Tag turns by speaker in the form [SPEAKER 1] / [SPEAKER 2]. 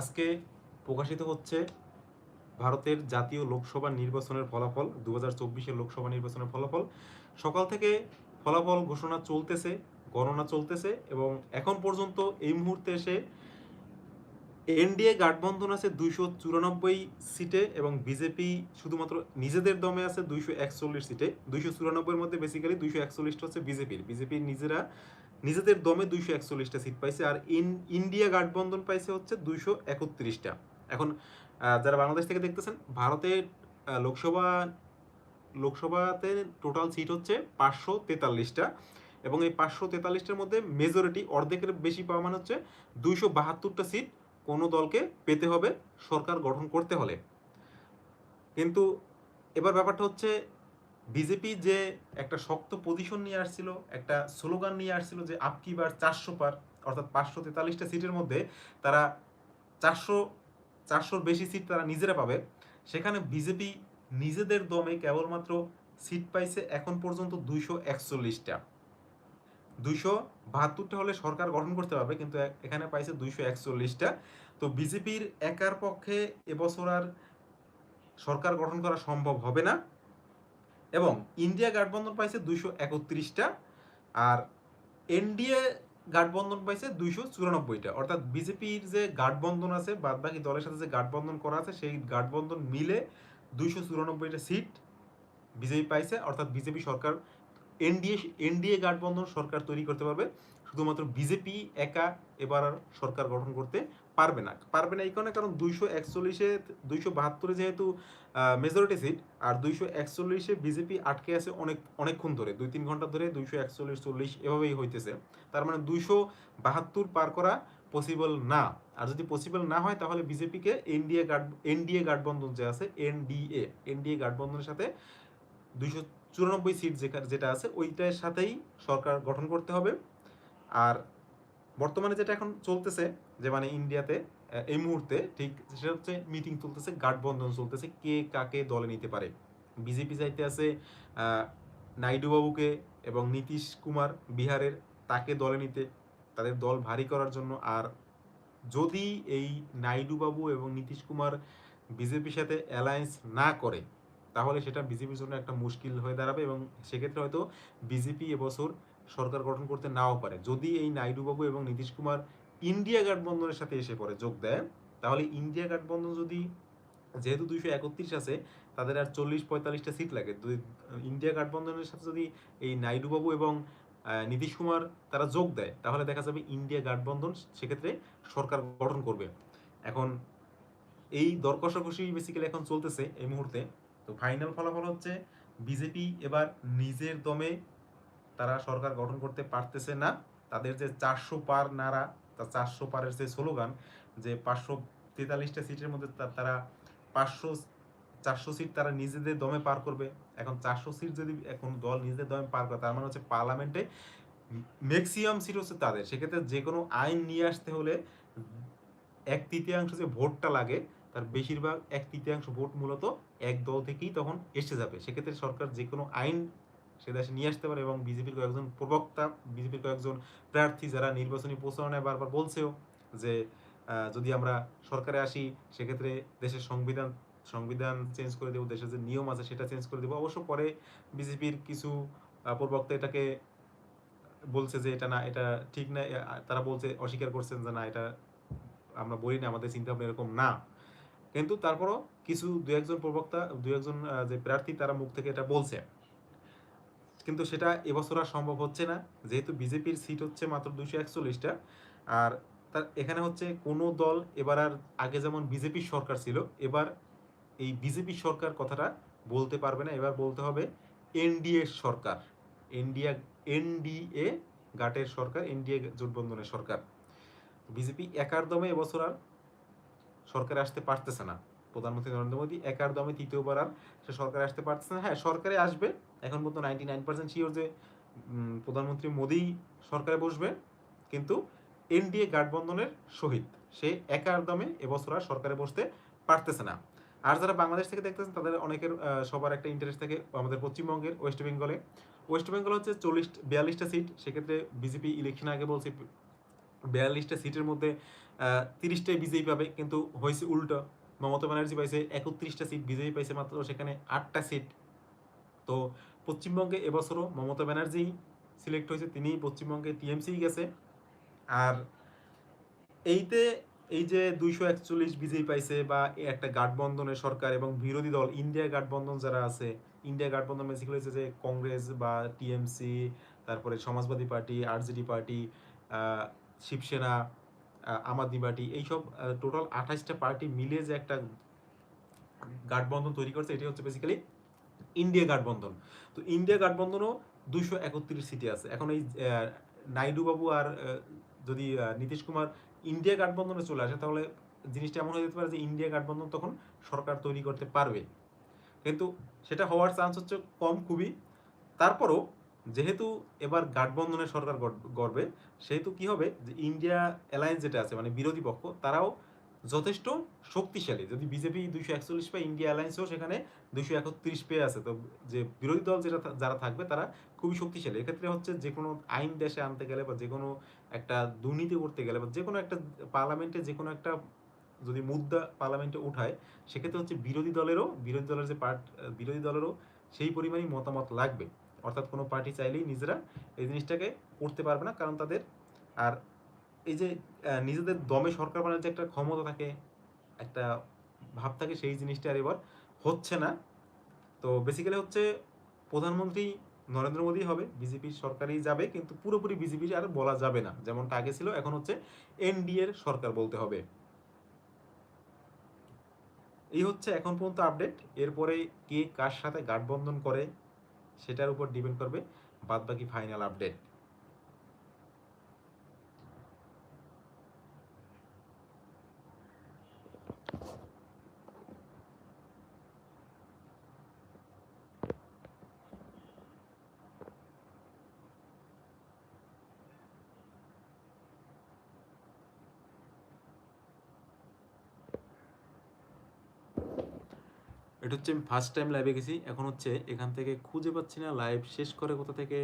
[SPEAKER 1] আজকে প্রকাশিত হচ্ছে ভারতের জাতীয় লোকসভা নির্বাচনের ফলাফল দু হাজার চব্বিশের লোকসভা নির্বাচনের ফলাফল। সকাল থেকে ফলাফল ঘোষণা চলতেছে, গণনা চলতেছে এবং এখন পর্যন্ত এই মুহূর্তে এসে এনডিএ গাঠবন্ধন আছে দুইশো চুরানব্বই সিটে এবং বিজেপি শুধুমাত্র নিজেদের দমে আছে দুইশো একচল্লিশ সিটে। দুইশো চুরানব্বইয়ের মধ্যে বেসিক্যালি দুইশো একচল্লিশটা হচ্ছে বিজেপির। বিজেপির নিজেরা নিজেদের দমে দুইশো একচল্লিশটা সিট পাইছে আর ইন, ইন্ডিয়া গাঠবন্ধন পাইছে হচ্ছে দুইশো একত্রিশটা। এখন যারা বাংলাদেশ থেকে দেখতেছেন ভারতের লোকসভা, লোকসভাতে টোটাল সিট হচ্ছে পাঁচশো তেতাল্লিশটা এবং এই পাঁচশো তেতাল্লিশটার মধ্যে মেজরিটি অর্ধেকের বেশি পাওয়া মানে হচ্ছে দুইশো বাহাত্তরটা সিট কোনো দলকে পেতে হবে সরকার গঠন করতে হলে। কিন্তু এবার ব্যাপারটা হচ্ছে বিজেপি যে একটা শক্ত পজিশন নিয়ে আসছিল, একটা স্লোগান নিয়ে আসছিল যে আপকি বার চারশো পার, অর্থাৎ পাঁচশো তেতাল্লিশটা সিটের মধ্যে তারা চারশো, চারশোর বেশি সিট তারা নিজেরা পাবে। সেখানে বিজেপি নিজেদের দমে কেবলমাত্র সিট পাইছে এখন পর্যন্ত দুইশো একচল্লিশটা। দুইশো বাহাত্তরটা হলে সরকার গঠন করতে পারবে, কিন্তু এখানে পাইছে দুইশো একচল্লিশটা। তো বিজেপির একার পক্ষে এবছর আর সরকার গঠন করা সম্ভব হবে না। এবং ইন্ডিয়া গাঠবন্ধন পাইছে দুইশো একত্রিশটা আর এনডিএ গাঠবন্ধন পাইছে দুইশো চুরানব্বইটা। অর্থাৎ বিজেপির যে গাঠবন্ধন আছে বাদ বাকি দলের সাথে যে গাঠবন্ধন করা আছে, সেই গাঠবন্ধন মিলে দুইশো চুরানব্বইটা সিট বিজেপি পাইছে। অর্থাৎ বিজেপি সরকার এনডিএ এনডিএ গাঠবন্ধন সরকার তৈরি করতে পারবে। শুধুমাত্র বিজেপি একা এবার সরকার গঠন করতে পারবে না। পারবে না এই কারণে কারণ দুইশো একচল্লিশে, দুইশো বাহাত্তরে যেহেতু মেজরিটি সিট আর দুইশো একচল্লিশে বিজেপি আটকে আছে অনেক, অনেকক্ষণ ধরে দুই তিন ঘণ্টা ধরে দুইশো একচল্লিশ, চল্লিশ এভাবেই হইতেছে। তার মানে দুইশো বাহাত্তর পার করা পসিবল না। আর যদি পসিবল না হয় তাহলে বিজেপিকে এনডিএ গাঠ এনডিএ গাঠবন্ধন যে আছে এনডিএ এনডিএ গাঠবন্ধনের সাথে দুইশো চুরানব্বই সিট যেটা আছে, ওইটার সাথেই সরকার গঠন করতে হবে। আর বর্তমানে যেটা এখন চলতেছে, যে মানে ইন্ডিয়াতে এই মুহূর্তে ঠিক সেটা হচ্ছে মিটিং চলতেছে, গাঠবন্ধন চলতেছে, কে কাকে দলে নিতে পারে। বিজেপি চাইতে আছে নাইডুবাবুকে এবং নীতিশ কুমার বিহারের তাকে দলে নিতে, তাদের দল ভারী করার জন্য। আর যদি এই নাইডুবাবু এবং নীতিশ কুমার বিজেপির সাথে অ্যালায়েন্স না করে, তাহলে সেটা বিজেপির জন্য একটা মুশকিল হয়ে দাঁড়াবে এবং সেক্ষেত্রে হয়তো বিজেপি এবছর সরকার গঠন করতে নাও পারে। যদি এই নাইডুবাবু এবং নীতিশ কুমার ইন্ডিয়া গাঠবন্ধনের সাথে এসে পড়ে যোগ দেয় তাহলে ইন্ডিয়া গাঠবন্ধন যদি যেহেতু দুইশো একত্রিশ আছে, তাদের আর চল্লিশ পঁয়তাল্লিশটা সিট লাগে। ইন্ডিয়া গাঠবন্ধনের সাথে যদি এই নাইডুবাবু এবং নীতিশ কুমার তারা যোগ দেয়, তাহলে দেখা যাবে ইন্ডিয়া গাঠবন্ধন সেক্ষেত্রে সরকার গঠন করবে। এখন এই দর কষাকষি বেসিক্যালি এখন চলতেছে এই মুহূর্তে। তো ফাইনাল ফলাফল হচ্ছে, বিজেপি এবার নিজের দমে তারা সরকার গঠন করতে পারতেছে না। তাদের যে চারশো পার নারা, তা চারশো পারের যে স্লোগান, যে পাঁচশো তেতাল্লিশটা সিটের মধ্যে তারা পাঁচশো, চারশো সিট তারা নিজেদের দমে পার করবে। এখন চারশো সিট যদি এখন দল নিজেদের দমে পার করে, তার মানে হচ্ছে পার্লামেন্টে ম্যাক্সিমাম সিট হচ্ছে তাদের। সেক্ষেত্রে যে কোনো আইন নিয়ে আসতে হলে এক তৃতীয়াংশ যে ভোটটা লাগে, তার বেশিরভাগ এক তৃতীয়াংশ ভোট মূলত এক দল থেকেই তখন এসে যাবে। সেক্ষেত্রে সরকার যে কোনো আইন সে দেশে নিয়ে আসতে পারে এবং বিজেপির কয়েকজন প্রবক্তা, বিজেপির কয়েকজন প্রার্থী যারা নির্বাচনী প্রচারণায় বারবার বলছেও যে যদি আমরা সরকারে আসি, সেক্ষেত্রে দেশের সংবিধান সংবিধান চেঞ্জ করে দেবো, দেশের যে নিয়ম আছে সেটা চেঞ্জ করে দেবো। অবশ্য পরে বিজেপির কিছু প্রবক্তা এটাকে বলছে যে, এটা না, এটা ঠিক না। তারা বলছে, অস্বীকার করছেন যে, না, এটা আমরা বলি না, আমাদের চিন্তা ভাবনা এরকম না। কিন্তু তারপরও কিছু দু একজন প্রবক্তা দু একজন যে প্রার্থী, তারা মুখ থেকে এটা বলছে। কিন্তু সেটা এবছর আর সম্ভব হচ্ছে না। যেহেতু বিজেপির সিট হচ্ছে মাত্র দুশো একচল্লিশটা। আর তার এখানে হচ্ছে কোনো দল এবার আর আগে যেমন বিজেপির সরকার ছিল, এবার এই বিজেপি সরকার কথাটা বলতে পারবে না। এবার বলতে হবে এনডিএ সরকার। এনডিএ এনডিএ গাটের সরকার, এনডিএ জোটবন্ধনের সরকার। বিজেপি একার দমে এবছর আর সরকারে আসতে পারতেছে না। প্রধানমন্ত্রী নরেন্দ্র মোদী একার দমে তৃতীয়বার আর সে সরকারে আসতে পারতেছে না। হ্যাঁ সরকারে আসবে এখন পর্যন্ত নাইনটি নাইন পার্সেন্ট শিওর যে প্রধানমন্ত্রী মোদী সরকারে বসবে, কিন্তু এনডিএ গাঠবন্ধনের সহিত সে একার দমে এবছর আর সরকারে বসতে পারতেছে না। আর যারা বাংলাদেশ থেকে দেখতেছেন, তাদের অনেকের সবার একটা ইন্টারেস্ট থাকে আমাদের পশ্চিমবঙ্গের ওয়েস্ট বেঙ্গলে ওয়েস্ট বেঙ্গল হচ্ছে চল্লিশ, বিয়াল্লিশটা সিট সেক্ষেত্রে বিজেপি ইলেকশন আগে বলছে, বিয়াল্লিশটা সিটের মধ্যে তিরিশটাই বিজেপি পাবে, কিন্তু হয়েছে উল্টো। মমতা ব্যানার্জি পাইছে একত্রিশটা সিট বিজেপি পাইছে মাত্র সেখানে আটটা সিট তো পশ্চিমবঙ্গে এবছরও মমতা ব্যানার্জি সিলেক্ট হয়েছে তিনি পশ্চিমবঙ্গে টিএমসি গেছে। আর এইতে এই যে দুইশো একচল্লিশ বিজেপি পাইছে বা একটা গাঠবন্ধনের সরকার এবং বিরোধী দল, ইন্ডিয়া গাঠবন্ধন যারা আছে, ইন্ডিয়া গাঠবন্ধন বেসিক্যালি হচ্ছে যে কংগ্রেস বা টিএমসি তারপরে Samajwadi party RJD party Shiv Sena Aam Aadmi party, এইসব টোটাল আঠাশটা পার্টি মিলিয়ে যে একটা গাঠবন্ধন তৈরি করছে এটি হচ্ছে বেসিক্যালি ইন্ডিয়া গাঠবন্ধন। তো ইন্ডিয়া গাঠবন্ধনও দুইশো একত্রিশ সিটি আছে। এখন এই আহ, নাইডু বাবু আর যদি নীতিশ কুমার ইন্ডিয়া গাঠবন্ধনে চলে আসে তাহলে জিনিসটা এমন হয়ে যেতে পারে যে ইন্ডিয়া গাঠবন্ধন তখন সরকার তৈরি করতে পারবে। কিন্তু সেটা হওয়ার চান্স হচ্ছে কম খুবই। তারপরও যেহেতু এবার গাঠবন্ধনের সরকার গড়- গড়বে সেহেতু কি হবে যে ইন্ডিয়া অ্যালায়েন্স যেটা আছে মানে বিরোধী পক্ষ তারাও যথেষ্ট শক্তিশালী। যদি বিজেপি দুইশো একচল্লিশ পায় ইন্ডিয়া অ্যালায়েন্সও সেখানে দুইশো একত্রিশ পেয়ে আছে, তো যে বিরোধী দল যেটা যারা থাকবে তারা খুবই শক্তিশালী। এক্ষেত্রে হচ্ছে যে কোনো আইন দেশে আনতে গেলে বা যে কোনো একটা দুর্নীতি করতে গেলে বা যে কোনো একটা পার্লামেন্টে যে কোনো একটা যদি মুদ্রা পার্লামেন্টে উঠায়, সেক্ষেত্রে হচ্ছে বিরোধী দলেরও, বিরোধী দলের যে পার্ট, বিরোধী দলেরও সেই পরিমাণই মতামত লাগবে। অর্থাৎ কোনো পার্টি চাইলেই নিজেরা এই জিনিসটাকে করতে পারবে না, কারণ তাদের আর এই যে নিজেদের দমে সরকার বানানোর যে একটা ক্ষমতা থাকে, একটা ভাব থাকে, সেই জিনিসটা আর এবার হচ্ছে না। তো বেসিক্যালি হচ্ছে প্রধানমন্ত্রী নরেন্দ্র মোদী হবে বিজেপির সরকারই যাবে, কিন্তু পুরোপুরি বিজেপির আর বলা যাবে না। যেমনটা আগে ছিল, এখন হচ্ছে এনডিএ এর সরকার বলতে হবে। এই হচ্ছে এখন পর্যন্ত আপডেট এরপরে কে কার সাথে গাঠবন্ধন করে, সেটার উপর ডিপেন্ড করবে। বাদবাকি ফাইনাল আপডেট এটা হচ্ছে আমি ফার্স্ট টাইম লাইভে গেছি। এখন হচ্ছে এখান থেকে খুঁজে পাচ্ছি না লাইভ শেষ করে কোথা থেকে?